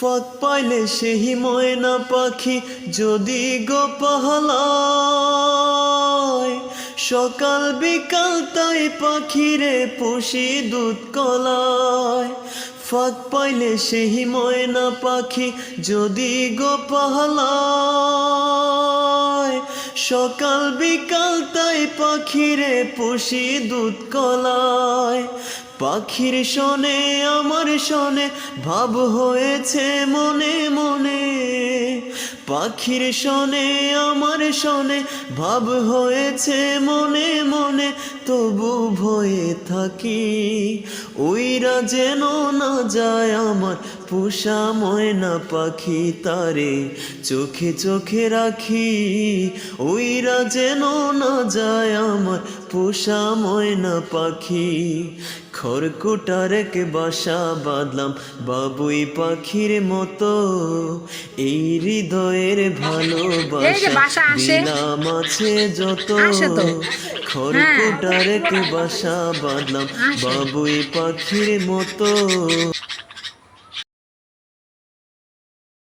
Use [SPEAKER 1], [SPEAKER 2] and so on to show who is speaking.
[SPEAKER 1] ফাঁক পাইলে সেহি ময়না পাখি যদি গো পাহলায়। সকাল বিকাল তাই পাখিরে পুষি দুধ কলায়। ফাঁক পাইলে সেহি ময়না পাখি যদি গো পাহলায়। সকাল বিকাল তাই পাখিরে পুষি দুধ কলায়। পাখির শোনে, আমার শোনে, ভাব হয়েছে মনে মনে। পাখির শোনে, আমার শোনে, ভাব হয়েছে মনে মনে। তবু ভয়ে থাকি ওইরা যেন না যায় আমার পোষা ময়না পাখি তারে চোখে চোখে রাখি ওইরা যেন না যায় আমার পোষা ময়না পাখি। খড়কুটার এক বাসা বাঁধলাম বাবুই পাখির মতো এই হৃদয়ের ভালোবাসা। দিলাম আছে যত। খড়কুটার এক বাসা বাঁধলাম বাবুই পাখির মতো।